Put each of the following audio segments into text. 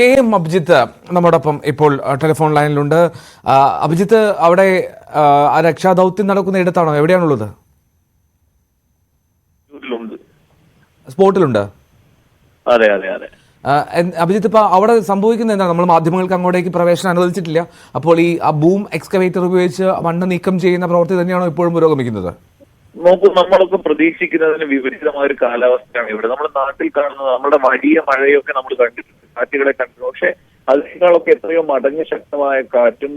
K M Abhijith നമ്മോടൊപ്പം ഇപ്പോൾ ആ, ടെലിഫോൺ ലൈനിലുണ്ട്. അഭിജിത്ത് അവിടെ ആ, രക്ഷാദൗത്യം നടക്കുന്ന ഇടത്താണോ? എവിടെയാണുള്ളത്? സ്പോട്ടിലുണ്ട്. അതെ അതെ അതെ. എന്ത്- അഭിജിത്ത് ഇപ്പോൾ അവിടെ സംഭവിക്കുന്നത് എന്താണ് നമ്മൾ മാധ്യമങ്ങൾക്ക് അങ്ങോട്ടേക്ക് പ്രവേശനം അനുവദിച്ചിട്ടില്ല. അപ്പോൾ ഈ ആ ബൂം എക്സ്കവേറ്റർ ഉപയോഗിച്ച് മണ്ണ് നീക്കം ചെയ്യുന്ന പ്രവൃത്തി തന്നെയാണോ ഇപ്പോഴും പുരോഗമിക്കുന്നത്? നോക്കൂ നമ്മളൊക്കെ പ്രതീക്ഷിക്കുന്നതിന് വിപരീതമായ ഒരു കാലാവസ്ഥയാണ് ഇവിടെ. നമ്മുടെ നാട്ടിൽ കാണുന്നത് നമ്മുടെ വലിയ മഴയൊക്കെ നമ്മൾ കണ്ടിട്ടുണ്ട്. കാറ്റുകളെ കണ്ടിട്ടുണ്ട്. പക്ഷെ അതിനേക്കാളൊക്കെ എത്രയോ മടങ്ങ് ശക്തമായ കാറ്റും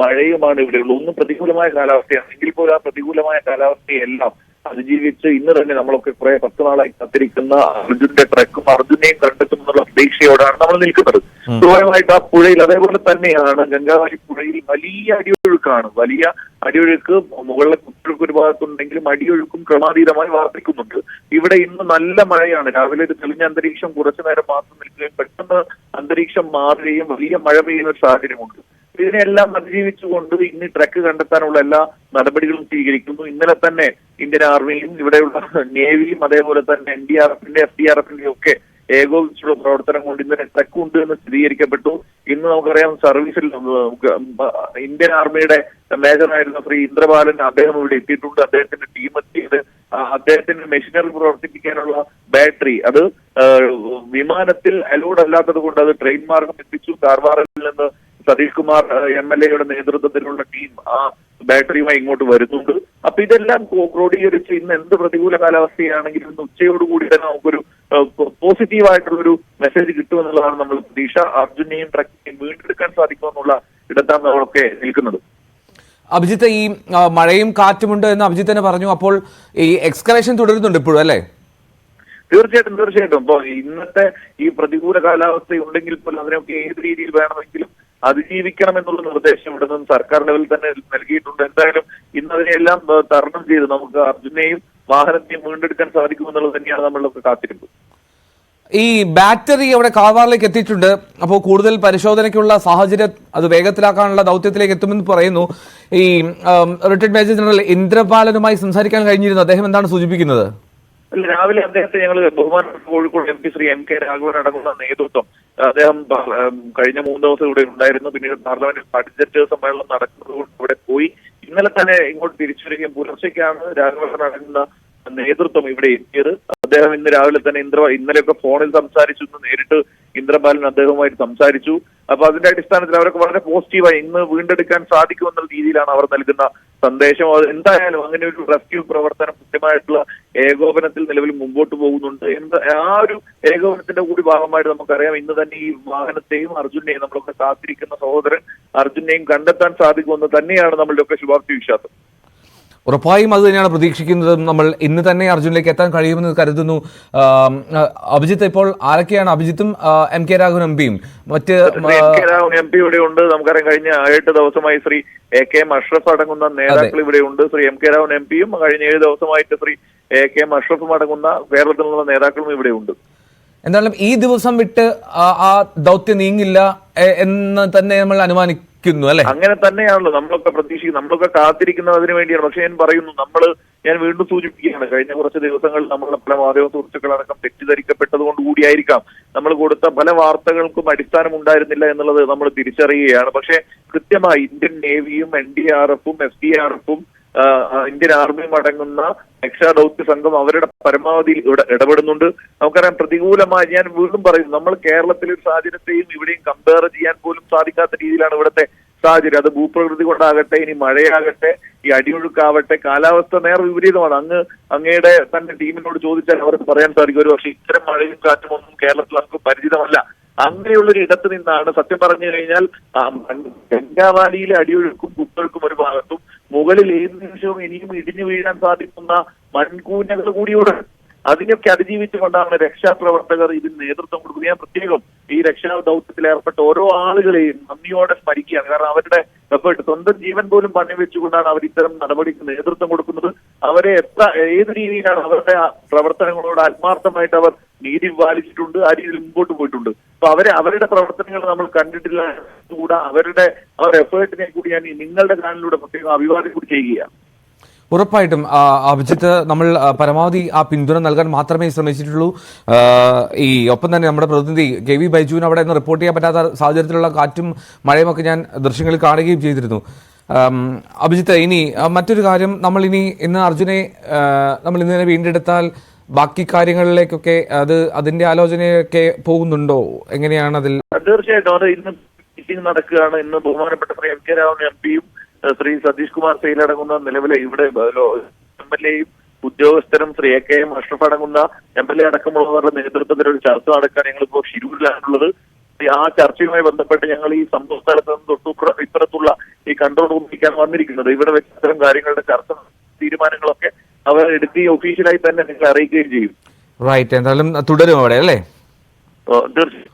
മഴയുമാണ് ഇവിടെയുള്ളത് ഒന്നും പ്രതികൂലമായ കാലാവസ്ഥയാണ്. എങ്കിൽ പോലും ആ പ്രതികൂലമായ കാലാവസ്ഥയെല്ലാം അതിജീവിച്ച് ഇന്ന് തന്നെ നമ്മളൊക്കെ കുറെ പത്ത് നാളായി കാത്തിരിക്കുന്ന അർജുന്റെ ട്രക്കും അർജുനെയും കണ്ടെത്തും എന്നുള്ള പ്രതീക്ഷയോടാണ് നമ്മൾ നിൽക്കുന്നത്. സ്വാഭാവികമായിട്ട് ആ പുഴയിൽ അതേപോലെ തന്നെയാണ് ഗംഗാവലി പുഴയിൽ വലിയ അടിയൊഴുക്കാണ്. വലിയ അടിയൊഴുക്ക് മുകളിലെ കുത്തൊഴുക്ക് ഒരു ഭാഗത്തുണ്ടെങ്കിലും അടിയൊഴുക്കും ക്രമാതീതമായി വർദ്ധിക്കുന്നുണ്ട്. ഇവിടെ ഇന്ന് നല്ല മഴയാണ്. രാവിലെ ഒരു തെളിഞ്ഞ അന്തരീക്ഷം കുറച്ചു നേരം മാത്രം നിൽക്കുകയും പെട്ടെന്ന് അന്തരീക്ഷം മാറുകയും വലിയ മഴ പെയ്യുന്ന ഒരു സാഹചര്യമുണ്ട്. ഇതിനെല്ലാം അതിജീവിച്ചുകൊണ്ട് ഇന്ന് ട്രക്ക് കണ്ടെത്താനുള്ള എല്ലാ നടപടികളും സ്വീകരിക്കുന്നു. ഇന്നലെ തന്നെ ഇന്ത്യൻ ആർമിയും ഇവിടെയുള്ള നേവിയും അതേപോലെ തന്നെ എൻ ഡി ആർ എഫിന്റെ എഫ് ഡി ആർ എഫിന്റെ ഒക്കെ ഏകോപിച്ചുള്ള പ്രവർത്തനം കൊണ്ട് ഇന്നലെ ട്രക്ക് ഉണ്ട് എന്ന് സ്ഥിരീകരിക്കപ്പെട്ടു. ഇന്ന് നമുക്കറിയാം സർവീസിൽ ഇന്ത്യൻ ആർമിയുടെ മേജറായിരുന്ന ശ്രീ ഇന്ദ്രബാലൻ അദ്ദേഹം ഇവിടെ എത്തിയിട്ടുണ്ട്. അദ്ദേഹത്തിന്റെ ടീം എത്തിയത് അദ്ദേഹത്തിന്റെ മെഷീനറി പ്രവർത്തിപ്പിക്കാനുള്ള ബാറ്ററി. അത് വിമാനത്തിൽ അലോഡ് അല്ലാത്തത് കൊണ്ട് അത് ട്രെയിൻ മാർഗം എത്തിച്ചു. കാർവാറിൽ നിന്ന് സതീഷ് കുമാർ എം എൽ എയുടെ നേതൃത്വത്തിലുള്ള ടീം ആ ബാറ്ററിയുമായി ഇങ്ങോട്ട് വരുന്നുണ്ട്. അപ്പൊ ഇതെല്ലാം ക്രോ- ക്രോഡീകരിച്ച് ഇന്ന് എന്ത് പ്രതികൂല കാലാവസ്ഥയാണെങ്കിലും ഇന്ന് ഉച്ചയോടുകൂടി തന്നെ നമുക്കൊരു പോസിറ്റീവ് ആയിട്ടുള്ള ഒരു മെസ്സേജ് കിട്ടുമെന്നുള്ളതാണ് നമ്മൾ പ്രതീക്ഷ. അർജുനെയും ട്രക്കിനെയും വീണ്ടെടുക്കാൻ സാധിക്കുമെന്നുള്ള ഇടത്താണ് നമ്മളൊക്കെ നിൽക്കുന്നത്. അഭിജിത്ത് ഈ മഴയും കാറ്റുമുണ്ട് എന്ന് അഭിജിത്ത് തന്നെ പറഞ്ഞു. അപ്പോൾ ഈ എക്സ്കലേഷൻ തുടരുന്നുണ്ട് ഇപ്പോഴും അല്ലേ? തീർച്ചയായിട്ടും തീർച്ചയായിട്ടും. ഇപ്പോ ഇന്നത്തെ ഈ പ്രതികൂല കാലാവസ്ഥ ഉണ്ടെങ്കിൽ പോലും അതിനൊക്കെ ഏത് രീതിയിൽ വേണമെങ്കിലും അതിജീവിക്കണം എന്നുള്ള നിർദ്ദേശം ഇവിടെ നിന്ന് സർക്കാർ ലെവലിൽ തന്നെ നൽകിയിട്ടുണ്ട്. എന്തായാലും ഇന്ന് അതിനെല്ലാം തരണം ചെയ്ത് നമുക്ക് അർജുനെയും വാഹനത്തെയും വീണ്ടെടുക്കാൻ സാധിക്കുമെന്നുള്ളത് തന്നെയാണ് നമ്മളൊക്കെ കാത്തിരുന്നത് ഈ ബാറ്ററി അവിടെ കാർവാറിലേക്ക് എത്തിയിട്ടുണ്ട്. അപ്പോൾ കൂടുതൽ പരിശോധനയ്ക്കുള്ള സാഹചര്യം അത് വേഗത്തിലാക്കാനുള്ള ദൗത്യത്തിലേക്ക് എത്തുമെന്ന് പറയുന്നു. ഈ റിട്ടയർഡ് മേജർ ജനറൽ ഇന്ദ്രപാലനുമായി സംസാരിക്കാൻ കഴിഞ്ഞിരുന്നു. അദ്ദേഹം എന്താണ് സൂചിപ്പിക്കുന്നത്? രാവിലെ അദ്ദേഹത്തെ ഞങ്ങൾ ബഹുമാനപ്പെട്ട Kozhikode M P Shri M K Raghavan അടങ്ങുന്ന നേതൃത്വം അദ്ദേഹം കഴിഞ്ഞ മൂന്ന് ദിവസം ഇവിടെ ഉണ്ടായിരുന്നു. പിന്നീട് പാർലമെന്റ് ബഡ്ജറ്റ് സമ്മേളനം നടക്കുന്നത് കൊണ്ട് ഇവിടെ പോയി. ഇന്നലെ തന്നെ ഇങ്ങോട്ട് തിരിച്ചു വരികയും പുലർച്ചയ്ക്കാണ് രാഘവൻ അടങ്ങുന്ന നേതൃത്വം ഇവിടെ എത്തിയത്. അദ്ദേഹം ഇന്ന് രാവിലെ തന്നെ ഇന്ദ്ര ഇന്നലെയൊക്കെ ഫോണിൽ സംസാരിച്ചു ഇന്ന് നേരിട്ട് ഇന്ദ്രബാലൻ അദ്ദേഹവുമായിട്ട് സംസാരിച്ചു. അപ്പൊ അതിന്റെ അടിസ്ഥാനത്തിൽ അവരൊക്കെ വളരെ പോസിറ്റീവായി ഇന്ന് വീണ്ടെടുക്കാൻ സാധിക്കുമെന്ന രീതിയിലാണ് അവർ നൽകുന്ന സന്ദേശം. എന്തായാലും അങ്ങനെ ഒരു റെസ്ക്യൂ പ്രവർത്തനം കൃത്യമായിട്ടുള്ള ഏകോപനത്തിൽ നിലവിൽ മുമ്പോട്ട് പോകുന്നുണ്ട്. എന്താ ആ ഒരു ഏകോപനത്തിന്റെ കൂടി ഭാഗമായിട്ട് നമുക്കറിയാം ഇന്ന് തന്നെ ഈ വാഹനത്തെയും അർജുനെയും നമ്മളൊക്കെ കാത്തിരിക്കുന്ന സഹോദരൻ അർജുനെയും കണ്ടെത്താൻ സാധിക്കുമെന്ന് തന്നെയാണ് നമ്മളുടെ ഒക്കെ ശുഭാപ്തി വിശ്വാസം. ഉറപ്പായും അത് തന്നെയാണ് പ്രതീക്ഷിക്കുന്നത്. നമ്മൾ ഇന്ന് തന്നെ അർജുനിലേക്ക് എത്താൻ കഴിയുമെന്ന് കരുതുന്നു. അഭിജിത്ത് ഇപ്പോൾ ആരൊക്കെയാണ് അഭിജിത്തും എം കെ രാഘവൻ എം പിയും? മറ്റ് എം പി ഇവിടെ ഉണ്ട്. നമുക്കറിയാം കഴിഞ്ഞ ഏഴ് ദിവസമായി Shri A K M Ashraf അടങ്ങുന്ന നേതാക്കൾ ഇവിടെ ഉണ്ട്. Shri M K Raghavan M പിയും കഴിഞ്ഞ ഏഴ് ദിവസമായിട്ട് ശ്രീ എ കെ എം അഷ്റഫും അടങ്ങുന്ന കേരളത്തിൽ നിന്നുള്ള നേതാക്കളും ഇവിടെ ഉണ്ട്. എന്തായാലും ഈ ദിവസം വിട്ട് ആ ദൗത്യം നീങ്ങില്ല എന്ന് തന്നെ നമ്മൾ അനുമാനിക്കുന്നു അല്ലെ? അങ്ങനെ തന്നെയാണല്ലോ. നമ്മളൊക്കെ പ്രതീക്ഷിക്കുന്നു നമ്മളൊക്കെ കാത്തിരിക്കുന്നത് അതിനു വേണ്ടിയാണ്. പക്ഷെ ഞാൻ പറയുന്നു നമ്മൾ ഞാൻ വീണ്ടും സൂചിപ്പിക്കുകയാണ്. കഴിഞ്ഞ കുറച്ച് ദിവസങ്ങളിൽ നമ്മളെ പല മാധ്യമ സുഹൃത്തുക്കളടക്കം തെറ്റിദ്ധരിക്കപ്പെട്ടത് കൊണ്ട് കൂടിയായിരിക്കാം. നമ്മൾ കൊടുത്ത പല വാർത്തകൾക്കും അടിസ്ഥാനം ഉണ്ടായിരുന്നില്ല എന്നുള്ളത് നമ്മൾ തിരിച്ചറിയുകയാണ്. പക്ഷേ കൃത്യമായി ഇന്ത്യൻ നേവിയും എൻ ഡി ആർ എഫും എസ് ഡി ആർ എഫും ഇന്ത്യൻ ആർമിയും അടങ്ങുന്ന രക്ഷാ ദൗത്യ സംഘം അവരുടെ പരമാവധി ഇവിടെ ഇടപെടുന്നുണ്ട്. നമുക്കറിയാം പ്രതികൂലമായി ഞാൻ വീണ്ടും പറയുന്നു നമ്മൾ കേരളത്തിലെ സാഹചര്യത്തെയും ഇവിടെയും കമ്പയർ ചെയ്യാൻ പോലും സാധിക്കാത്ത രീതിയിലാണ് ഇവിടുത്തെ സാഹചര്യം. അത് ഭൂപ്രകൃതി കൊണ്ടാകട്ടെ ഇനി മഴയാകട്ടെ ഈ അടിയൊഴുക്കാവട്ടെ കാലാവസ്ഥ നേർ വിപരീതമാണ്. അങ്ങ് അങ്ങയുടെ തന്റെ ടീമിനോട് ചോദിച്ചാൽ അവർക്ക് പറയാൻ സാധിക്കും ഒരു പക്ഷേ ഇത്തരം മഴയും കാറ്റും ഒന്നും കേരളത്തിൽ നമുക്ക് പരിചിതമല്ല. അങ്ങനെയുള്ളൊരു ഇടത്ത് നിന്നാണ് സത്യം പറഞ്ഞു കഴിഞ്ഞാൽ ഗംഗാവാലിയിലെ അടിയൊഴുക്കും കുത്തൊഴുക്കും ഒരു ഭാഗത്തും മുകളിൽ ഏത് നിമിഷവും ഇനിയും ഇടിഞ്ഞു വീഴാൻ സാധിക്കുന്ന മൺകൂനകൾ കൂടിയുണ്ട് അതിനൊക്കെ അതിജീവിച്ചുകൊണ്ടാണ് രക്ഷാപ്രവർത്തകർ ഇതിന് നേതൃത്വം കൊടുക്കുന്നത്. ഞാൻ പ്രത്യേകം ഈ രക്ഷാ ദൗത്യത്തിൽ ഏർപ്പെട്ട ഓരോ ആളുകളെയും നന്ദിയോടെ സ്മരിക്കുകയാണ്. കാരണം അവരുടെ എഫേർട്ട് സ്വന്തം ജീവൻ പോലും പണി വെച്ചുകൊണ്ടാണ് അവർ ഇത്തരം നടപടിക്ക് നേതൃത്വം കൊടുക്കുന്നത്. അവരെ എത്ര ഏത് രീതിയിലാണ് അവരുടെ പ്രവർത്തനങ്ങളോട് ആത്മാർത്ഥമായിട്ട് അവർ നീതി പാലിച്ചിട്ടുണ്ട് ആ രീതിയിൽ മുമ്പോട്ട് പോയിട്ടുണ്ട്. അപ്പൊ അവരെ അവരുടെ പ്രവർത്തനങ്ങൾ നമ്മൾ കണ്ടിട്ടില്ല. കൂടെ അവരുടെ അവർ എഫേർട്ടിനെ കൂടി ഞാൻ നിങ്ങളുടെ ചാനലിലൂടെ പ്രത്യേകം അഭിവാദ്യം കൂടി ചെയ്യുകയാണ്. ഉറപ്പായിട്ടും അഭിജിത്ത് നമ്മൾ പരമാവധി ആ പിന്തുണ നൽകാൻ മാത്രമേ ശ്രമിച്ചിട്ടുള്ളൂ. ഈ ഒപ്പം തന്നെ നമ്മുടെ പ്രതിനിധി കെ വി ബൈജുവിന് അവിടെ നിന്ന് റിപ്പോർട്ട് ചെയ്യാൻ പറ്റാത്ത സാഹചര്യത്തിലുള്ള കാറ്റും മഴയുമൊക്കെ ഞാൻ ദൃശ്യങ്ങളിൽ കാണുകയും ചെയ്തിരുന്നു. അഭിജിത്ത് ഇനി മറ്റൊരു കാര്യം നമ്മൾ ഇനി ഇന്ന് അർജുനെ നമ്മൾ നമ്മൾ തന്നെ വീണ്ടെടുത്താൽ ബാക്കി കാര്യങ്ങളിലേക്കൊക്കെ അത് അതിന്റെ ആലോചനയൊക്കെ പോകുന്നുണ്ടോ? എങ്ങനെയാണ് അതിൽ തീർച്ചയായിട്ടും. ഇന്ന് മീറ്റിംഗ് നടക്കുകയാണ്. ഇന്ന് ബഹുമാനപ്പെട്ട എം കെ രാമൻ എം പിയും ശ്രീ സതീഷ് കുമാർ സെയിലടങ്ങുന്ന നിലവിലെ ഇവിടെ എം എൽ എയും ഉദ്യോഗസ്ഥരും Shri A K M Ashraf അടങ്ങുന്ന എം എൽ എ അടക്കമുള്ളവരുടെ നേതൃത്വത്തിൽ ഒരു ചർച്ച നടക്കാൻ ഞങ്ങളിപ്പോ ഷിരൂരിലാണുള്ളത്. ആ ചർച്ചയുമായി ബന്ധപ്പെട്ട് ഞങ്ങൾ ഈ സംഭവ സ്ഥലത്ത് നിന്ന് തൊട്ടു ഇപ്പുറത്തുള്ള ഈ കൺട്രോൾ റൂമിലേക്കാണ് വന്നിരിക്കുന്നത്. ഇവിടെ വെച്ച് ഇത്തരം കാര്യങ്ങളുടെ ചർച്ച തീരുമാനങ്ങളൊക്കെ അവർ എടുക്കുകയും ഒഫീഷ്യലായി തന്നെ നിങ്ങൾ അറിയിക്കുകയും ചെയ്യും. റൈറ്റ് എന്തായാലും തുടരും അവിടെ അല്ലേ? തീർച്ചയായും.